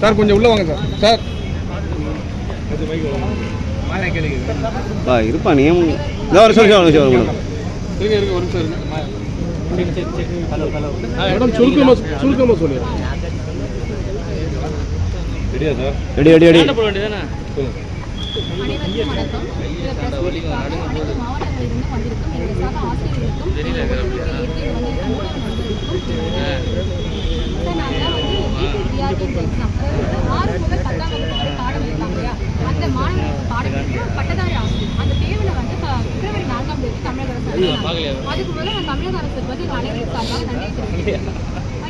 Sir கொஞ்சம் உள்ள வாங்க சார். சார். இருப்பா நீ ஒரு நிமிஷம் ஒரு நிமிஷம் இருங்க இருங்க ஒரு நிமிஷம் மேடம் மாவட்டங்களிலிருந்து வந்திருக்கும் என்னுடைய சக ஆசிரியர்களுக்கும் இயற்கை வந்து மூலம் வந்திருக்கும் சார் நாங்கள் வந்து பிஆர்டி எக்ஸாம் ஆறு முதல் பத்தாம் வகுப்பு வரை பாடம் எடுத்தாங்க இல்லையா? அந்த மாணவர்களுக்கு பாடம் பட்டதாரி ஆசிரியர். அந்த தேர்வில் வந்து பிப்ரவரி நான்காம் தேதி தமிழக அரசு. அதுக்கு முதல்ல நான் தமிழக அரசுக்கு வந்து அனைவரும் சார்பாக நன்றி தெரிவிக்கிறேன்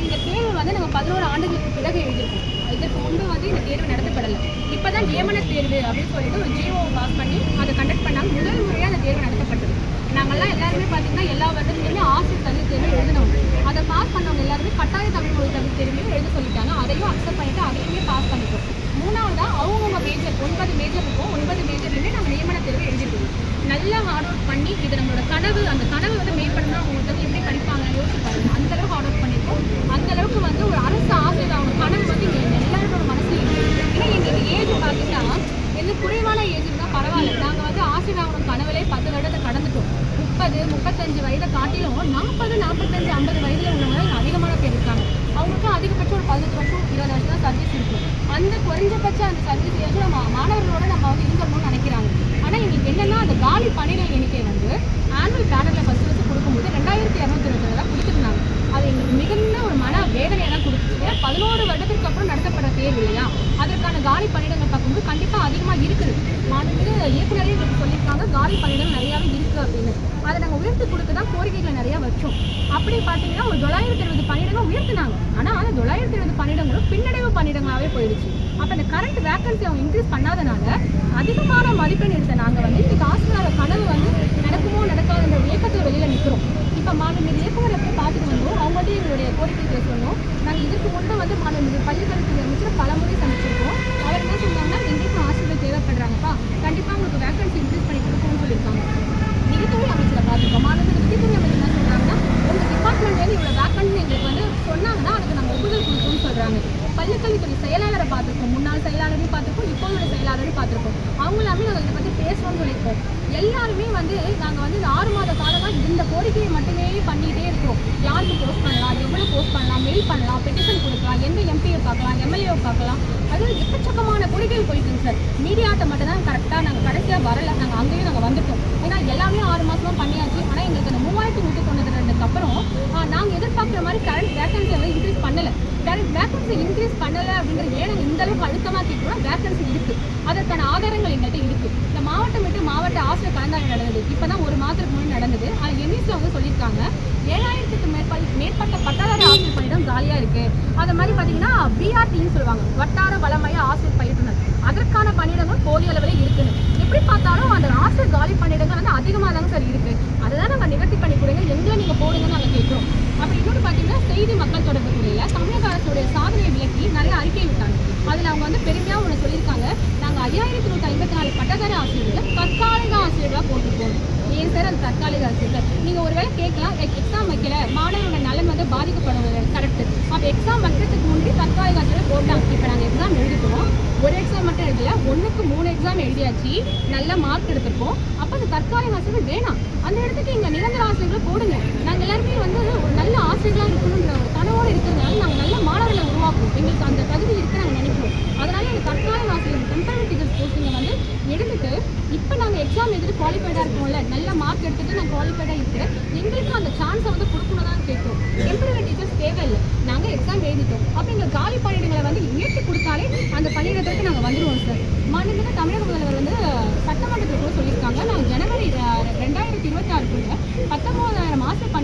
இந்த தேர்வு வந்து நம்ம பதினோரு ஆண்டுகளுக்கு பிறகு எழுதியிருக்கோம். இதற்கு முன்பு வந்து இந்த தேர்வு நடத்தப்படலை. இப்பதான் நியமன தேர்வு அப்படின்னு சொல்லிட்டு ஒரு ஜிஓ பாஸ் பண்ணி அதை கண்டக்ட் பண்ணாங்க முதல் முறையாக அந்த தேர்வு நடத்தப்பட்டது. நாங்கெல்லாம் எல்லாருமே பார்த்தீங்கன்னா எல்லா வருடத்துலையுமே ஆசிரியர் தமிழ் தேர்வு எழுதினவங்க அதை பாஸ் பண்ணவங்க எல்லாருமே கட்டாய தமிழ் மொழி தமிழ் தேர்வையும் எழுத சொல்லிட்டாங்க. அதையும் அக்செப்ட் பண்ணிட்டு அதையுமே பாஸ் பண்ணிட்டோம். மூணாவதாக அவங்கவுங்க மேஜர் ஒன்பது மேஜர் இருக்கும். ஒன்பது மேஜர்லேயுமே நாங்கள் நியமன தேர்வு எழுதிருக்கோம் நல்லா ஹார்ட் ஒர்க் பண்ணி இது நம்மளோட கனவு அந்த கனவு வந்து மேம்படுத்தினா அவங்க வந்து எப்படி படிப்பாங்க யோசிப்பாங்க பாருங்க அந்த அளவுக்கு ஹார்ட் ஒர்க் பண்ணியிருக்கோம் அந்த அளவுக்கு வந்து ஒரு அரசு ஆசிரியர் அவங்க கனவு வந்து இங்கே எல்லாரோட மனசுல இருக்கு ஏன்னா எங்களுக்கு ஏஜ் பார்த்தீங்கன்னா எந்த குறைவான ஏஜ் இருந்தால் பரவாயில்ல நாங்கள் வந்து ஆசிரியர் ஆகணும் கனவுலே பத்து வருடத்தை கடந்துட்டோம் முப்பது முப்பத்தஞ்சு வயதை காட்டிலும் நாற்பது நாற்பத்தஞ்சு ஐம்பது வயதில் உள்ளவங்க அதிகமான பேர் இருக்காங்க. அவங்களுக்கு அதிகபட்சம் ஒரு பதினெட்டு வருஷம் இருபது வருஷம் தான் சர்வீஸ் இருக்கும் அந்த குறைஞ்சபட்ச அந்த சர்வீஸ் ஏஜ் நம்ம மாணவர்களோட நம்ம வந்து இருக்கணும்னு நினைக்கிறாங்க. ஆனால் எங்களுக்கு என்னன்னா அந்த காலி பணிகள் எண்ணிக்கை வந்து ஆனுவல் பேனலில் ஃபஸ்ட் ஃபஸ்ட்டு கொடுக்கும்போது ரெண்டாயிரத்தி இரநூத்தி இருபத்தி தான் கொடுத்துருந்தாங்க. அது எங்களுக்கு மிகுந்த ஒரு மன வேதனையெல்லாம் கொடுத்துச்சு. ஏன்னா பதினோரு வருடத்திற்கு அப்புறம் நடத்தப்பட தேர்வு இல்லையா? அதற்கான காலி பணியிடங்கள் பார்க்கும்போது கண்டிப்பாக அதிகமாக இருக்குது. மாநில இயக்குநரே எங்களுக்கு சொல்லியிருக்காங்க காலி பணியிடம் நிறையாவே இருக்குது அப்படின்னு. அதை நாங்கள் உயர்த்தி கொடுக்க தான் கோரிக்கைகளை நிறையா வச்சோம். அப்படி பார்த்தீங்கன்னா ஒரு தொள்ளாயிரத்தி இருபது பணியிடங்கள் உயர்த்தினாங்க. ஆனால் அந்த தொள்ளாயிரத்தி இருபது பணியிடங்களும் பின்னடைவு பணியிடங்களாகவே போயிடுச்சு. அப்போ இந்த கரண்ட் வேக்கன்சி அவங்க இன்க்ரீஸ் பண்ணாதனால அதிகமான மதிப்பெண் எடுத்த நாங்கள் வந்து இன்னைக்கு ஆசிரியர் கனவு வந்து நடக்குமோ நடக்காதுன்ற இயக்கத்தில் வெளியில் நிற்கிறோம் இப்போ மாணவர்கள் இயக்கங்களை போய் பார்த்துட்டு வந்தோம் அவங்கள்ட்ட எங்களுடைய கோரிக்கைகளை சொன்னோம். நாங்கள் இதுக்கு முன்னே வந்து மாணவர்கள் பள்ளிக்கல்வித்துறை அமைச்சர் பல முறை சந்திச்சிருக்கோம் அவர் என்ன சொன்னாங்கன்னா எங்களுக்கும் ஆசிரியர் தேவைப்படுறாங்கப்பா கண்டிப்பாக உங்களுக்கு வேகன்சி இன்க்ரீஸ் பண்ணி கொடுக்கணும்னு சொல்லியிருக்காங்க நிதித்துறை அமைச்சரை பார்த்துருக்கோம் மாநில நிதித்துறை அமைச்சர் என்ன சொல்றாங்கன்னா உங்க டிபார்ட்மெண்ட்லேருந்து இவ்வளோ வேக்கன்ட் எங்களுக்கு வந்து சொன்னாங்கன்னா அதுக்கு நாங்கள் ஒப்புதல் கொடுக்கணும்னு சொல்றாங்க பள்ளிக்கல்வித்துறை செயலாளரை பார்த்துருக்கோம் முன்னாள் செயலாளரையும் பார்த்துருக்கோம் இப்போதைய செயலாளரையும் பார்த்துருக்கோம். அவங்க எல்லாமே நாங்கள் இதை பற்றி பேசுவோம்னு சொல்லியிருக்கோம். எல்லாருமே வந்து நாங்கள் வந்து இந்த ஆறு மாத காலமாக இந்த கோரிக்கையை மட்டுமே பண்ணிகிட்டே இருக்கோம் யாருக்கு போஸ்ட் பண்ணலாம் எவ்வளோ போஸ்ட் பண்ணலாம் மெயில் பண்ணலாம் பெட்டிஷன் கொடுக்கலாம் எந்த எம்பியை பார்க்கலாம் எம்எல்ஏவை பார்க்கலாம். அது எக்கச்சக்கமான கோரிக்கைகள் போயிட்டுங்க சார். மீடியாட்ட மட்டும் தான் கரெக்டாக நாங்கள் கடைசியாக வரல. நாங்கள் அங்கேயும் நாங்கள் வந்துட்டோம். ஏன்னா எல்லாமே ஆறு மாதமாக பண்ணியாச்சு. ஆனால் எங்களுக்கு அந்த மூவாயிரத்து நூற்றி தொண்ணூற்றி ரெண்டுக்கு அப்புறம் நாங்கள் எதிர்பார்க்குற மாதிரி current vacancy current vacancy increase பண்ணலை அப்படிங்கிற ஏன் இந்த அளவுக்கு அழுத்தமாக கேட்குறோம் வேகன்சி இருக்குது அதற்கான ஆதாரங்கள் எங்கள்கிட்ட இருக்குது இந்த மாவட்டம் விட்டு மாவட்ட ஆசிரியர் கலந்தாய்வு நடந்தது. இப்போ தான் ஒரு மாதத்துக்கு முன்னாடி நடந்தது. அது எம்இஸில் வந்து சொல்லியிருக்காங்க ஏழாயிரத்துக்கு மேற்பட்ட மேற்பட்ட பட்டதாரி ஆசிரியர் பணியிடம் காலியாக இருக்குது அது மாதிரி பார்த்தீங்கன்னா பிஆர்டின்னு சொல்லுவாங்க. வட்டார வளமைய ஆசிரியர் பயிற்றுனர் அதற்கான பணியிடங்கள் போதிய அளவில் இருக்குன்னு. எப்படி பார்த்தாலும் அந்த ஆசிரியர் காலி பணியிடங்கள் வந்து அதிகமாக தாங்க சார் இருக்குது அதுதான் நாங்கள் நிவர்த்தி பண்ணி கொடுங்க எங்கே நீங்கள் போடுங்கன்னு நாங்கள் கேட்குறோம் அப்படி இன்னொன்று பார்த்தீங்கன்னா செய்தி மக்கள் தொடர்பு துறையில் தமிழக அரசுடைய சாதனையை விளக்கி நிறைய அறிக்கை விட்டாங்க அதில் அவங்க வந்து பெருமையாக ஒன்று சொல்லியிருக்காங்க நாங்கள் ஐயாயிரத்தி நூற்றி ஐம்பத்தி நாலு பட்டதாரி ஆசிரியர்களை தற்காலிக ஆசிரியர்களாக போட்டுருக்கோம் ஏன் சார் அது தற்காலிக ஆசிரியர்கள் கேட்கலாம் எக்ஸாம் வைக்கல. மாணவர்களோட நலன் வந்து பாதிக்கப்படுவது கரெக்ட் அப்போ எக்ஸாம் வைக்கிறதுக்கு முன்னாடி தற்காலிக ஆசிரியர் போட்டாங்க இப்போ நாங்கள் எக்ஸாம் எழுதிக்கிறோம் ஒரு எக்ஸாம் மட்டும் எழுதல ஒன்றுக்கு மூணு எக்ஸாம் எழுதியாச்சு. நல்ல மார்க் எடுத்திருக்கோம். அப்போ அந்த தற்காலிக ஆசிரியர்கள் வேணாம். அந்த இடத்துக்கு இங்கே நிரந்தர ஆசிரியர்களை போடுங்க. நாங்கள் எல்லாருமே வந்து ஒரு நல்ல ஆசிரியர்களாக இருக்கணுன்ற ஒரு கனவோடு இருக்கிறதுனால நாங்கள் நல்ல மாணவர்களை உருவாக்குவோம். எங்களுக்கு அந்த தகுதி இருக்கு நாங்கள் நினைக்கிறோம். அதனால இந்த தற்காலிக ஆசிரியர் டெம்பரரி டீச்சர்ஸ் போஸ்டிங்கை வந்து எடுத்துட்டு இப்போ நாங்கள் எக்ஸாம் எழுதி குவாலிஃபைடாக இருக்கும்ல நல்ல மார்க் எடுத்துட்டு நான் குவாலிஃபைடாக இருக்கிறேன். எங்களுக்கு அந்த சான்ஸை வந்து கொடுக்கணும் தான் கேட்குறோம் டெம்பரரி டீச்சர்ஸ் தேவையில்லை. நாங்கள் எக்ஸாம் எழுதிட்டோம். அப்போ எங்கள் காலி பணியிடங்களை வந்து உயர்த்தி கொடுத்தாலே அந்த பணியிடத்திற்கு நாங்கள் வந்துடுவோம் சார் மாநிலத்தில் தமிழக முதல்வர் வந்து சட்டமன்றத்தில் கூட சொல்லியிருக்காங்க. நாங்கள் ஜனவரி ரெண்டாயிரத்தி இருபத்தி ஆறுக்குள்ள பத்தொம்போது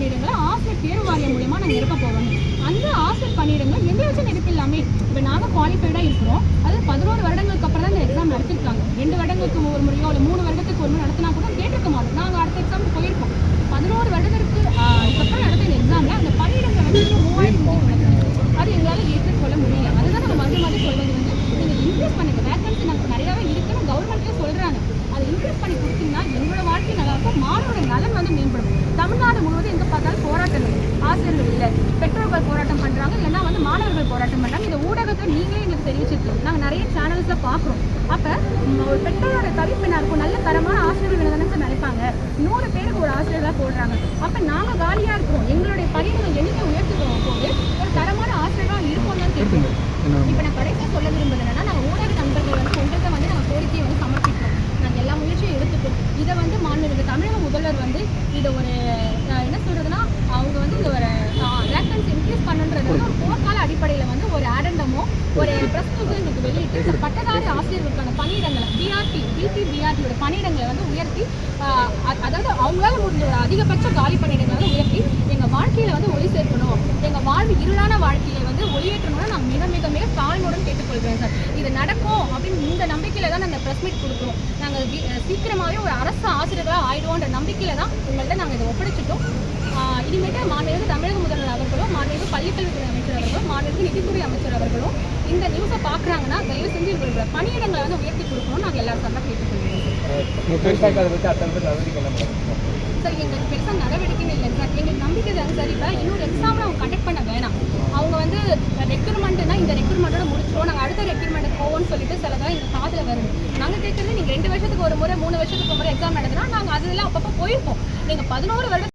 பணியிடங்களை ஆசிரியர் தேர்வு வாரியம் மூலயமா நாங்கள் நிரப்ப போகிறோம் அந்த ஆசிரியர் பணியிடங்கள் எந்த வச்சு நிரப்பிடலாமே? இப்போ நாங்கள் குவாலிஃபைடாக இருக்கிறோம். அது பதினோரு வருடங்களுக்கு அப்புறம் தான் இந்த எக்ஸாம் நடத்திருக்காங்க. ரெண்டு வருடங்களுக்கு ஒரு முறையோ இல்லை மூணு வருடத்துக்கு ஒரு முறை நடத்தினா கூட கேட்டிருக்க மாட்டோம் நாங்கள் அடுத்த எக்ஸாமுக்கு போயிருக்கோம் பதினோரு வருடத்திற்கு ஆஹ், அதுக்கப்புறம் நடத்த இந்த எக்ஸாமில் அந்த பணியிடங்களை வந்து இன்னும் மூவாயிரத்தி நூத்தி தொண்ணூத்தி அது எங்களால் ஏற்றுக்கொள்ள முடியல அதுதான் நம்ம மறுபடியும் மறுபடியும் சொல்வது வந்து நீங்கள் இன்க்ரீஸ் பண்ணுங்க வேகன்சி நமக்கு நிறையாவே இருக்குன்னு கவர்மெண்ட்லேயே சொல்கிறாங்க அதை இன்க்ரீஸ் பண்ணி கொடுத்தீங்கன்னா எங்களோட வாழ்க்கை நல்லா இருக்கும் மாணவரோட நலன் வந்து மேம்படும் தமிழ்நாடு முழுவதும் எங்கே பார்த்தாலும் போராட்டங்கள் ஆசிரியர்கள் இல்லை பெற்றோர்கள் போராட்டம் பண்ணுறாங்க இல்லைன்னா வந்து மாணவர்கள் போராட்டம் நீங்களே எங்களுக்கு தெரிவிச்சிருக்கீங்க. நியூஸில் பார்க்குறோம். அப்போ ஒரு பெற்றோரோட தவிப்பு என்ன இருக்கும்? நல்ல தரமான ஆசிரியர்கள் தானே சார் நினைப்பாங்க. நூறு பேருக்கு ஒரு ஆசிரியர்களாக போடுறாங்க. அப்போ நாங்கள் காலியாக இருக்கிறோம். எங்களுடைய பணியை எண்ணிக்கை உயர்த்துக்கிறோம் போது ஒரு தரமான ஆசிரியர்களாக இருக்கும் தான் தெரியும் இப்போ நான் கடைசியாக சொல்ல விரும்புறது என்னன்னா நாங்கள் ஊடக நண்பர்கள் வந்து ஒன்றத்தை வந்து நாங்கள் கோரிக்கையை வந்து சமர்ப்பிக்கிறோம் நாங்கள் எல்லா முயற்சியும் எடுத்துட்டோம் இதை வந்து மாண்புமிகு தமிழக முதல்வர் வந்து இதை ஒரு அஹ், என்ன சொல்றதுன்னா அவங்க வந்து இது ஒரு வேக்கன்சி இன்க்ரீஸ் பண்ணுன்றது வந்து ஒரு போர்க்கால அடிப்படையில் வந்து ஒரு ஆடண்டமோ ஒரு ப்ரெஸ் இன்னைக்கு வெளியிட்டு இந்த பட்டதாரி ஆசிரியர்களுக்கான பணியிடங்களை பிஆர்டி பிபி பிஆர்டியோட பணியிடங்களை வந்து உயர்த்தி அ- அதாவது அவங்களால முடிஞ்ச ஒரு அதிகபட்ச காலி பணியிடங்களை உயர்த்தி எங்கள் வாழ்க்கையில வந்து ஒளி சேர்க்கணும். எங்கள் வாழ்வு இருளான வாழ்க்கையை வந்து ஒளியேற்றணும்னு நான் மிக மிக மிக தாழ்மையுடன் கேட்டுக்கொள்கிறேன் சார். இது நடக்கும் அப்படின்னு இந்த நம்பிக்கையில தான் நாங்கள் ப்ரெஸ் மீட் கொடுக்குறோம். நாங்கள் சீக்கிரமாகவே ஒரு அரசு ஆசிரியர்களாக ஆயிடுவோன்ற நம்பிக்கையில தான் உங்கள்கிட்ட நாங்கள் இதை ஒப்படைச்சிட்டோம். இனிமேட்டு மாநில தமிழக முதல்வர் அவர்களும் மாநில பள்ளிக்கல்வித்துறை அமைச்சர் அவர்களும் மாநில நிதித்துறை அமைச்சர் அவர்களும் இந்த நியூஸை பார்க்குறாங்கன்னா தயவு செஞ்சு இவர்களோட பணியிடங்களை வந்து உயர்த்தி கொடுக்கணும்னு நாங்கள் எல்லாரும் சார்பாக கேட்டுக்கொள்கிறோம். சார் எங்களுக்கு பெருசாக நடவடிக்கைன்னு இல்லை. சார் எங்களுக்கு நம்பிக்கை தான். சார் இப்போ இன்னொரு எக்ஸாம் அவங்க கண்டக்ட் பண்ண வேணாம். அவங்க வந்து ரெக்ரூட்மெண்ட்னா இந்த ரெக்ரூட்மெண்ட்டோட முடிச்சிருவோம். நாங்கள் அடுத்த ரெக்ரூட்மெண்ட் போவோம்னு சொல்லிட்டு சிலதான் எங்கள் காதில் வருது. நாங்கள் கேட்குறது நீங்கள் ரெண்டு வருஷத்துக்கு ஒரு முறை மூணு வருஷத்துக்கு ஒரு முறை எக்ஸாம் நடத்தினா நாங்கள் அதெல்லாம் அப்பப்போ போயிருப்போம். நீங்கள் பதினோரு வருடம்